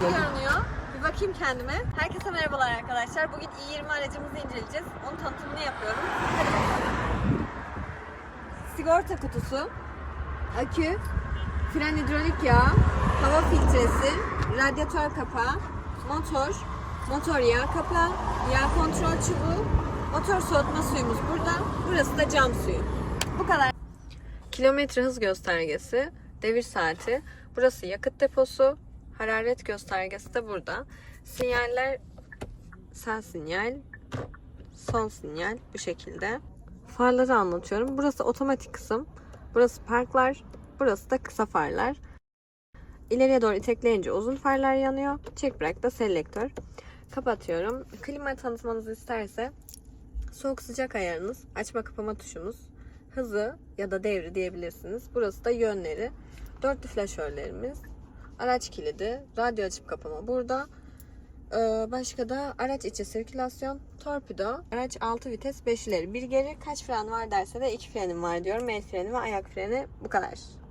görünüyor. Bir bakayım kendime. Herkese merhabalar arkadaşlar. Bugün i20 aracımızı inceleyeceğiz. Onun tanıtımını yapıyorum. Sigorta kutusu, akü, fren hidrolik yağı, hava filtresi, radyatör kapağı, motor, motor yağ kapağı, yağ kontrol çubuğu, motor soğutma suyumuz burada. Burası da cam suyu. Bu kadar. Kilometre hız göstergesi, devir saati, burası yakıt deposu, hararet göstergesi de burada. Sinyaller sağ sinyal, sol sinyal bu şekilde. Farları anlatıyorum. Burası otomatik kısım. Burası parklar. Burası da kısa farlar. İleriye doğru itekleyince uzun farlar yanıyor. Çek bırak da selektör. Kapatıyorum. Klima tanıtmanızı isterse soğuk sıcak ayarınız, açma kapama tuşumuz, hızı ya da devri diyebilirsiniz. Burası da yönleri. Dörtlü flaşörlerimiz, araç kilidi, radyo açıp kapama burada. Ee, başka da araç içi sirkülasyon, torpido, araç 6 vites 5 ileri bir geri. Kaç fren var derse de 2 frenim var diyorum. El freni ve ayak freni bu kadar.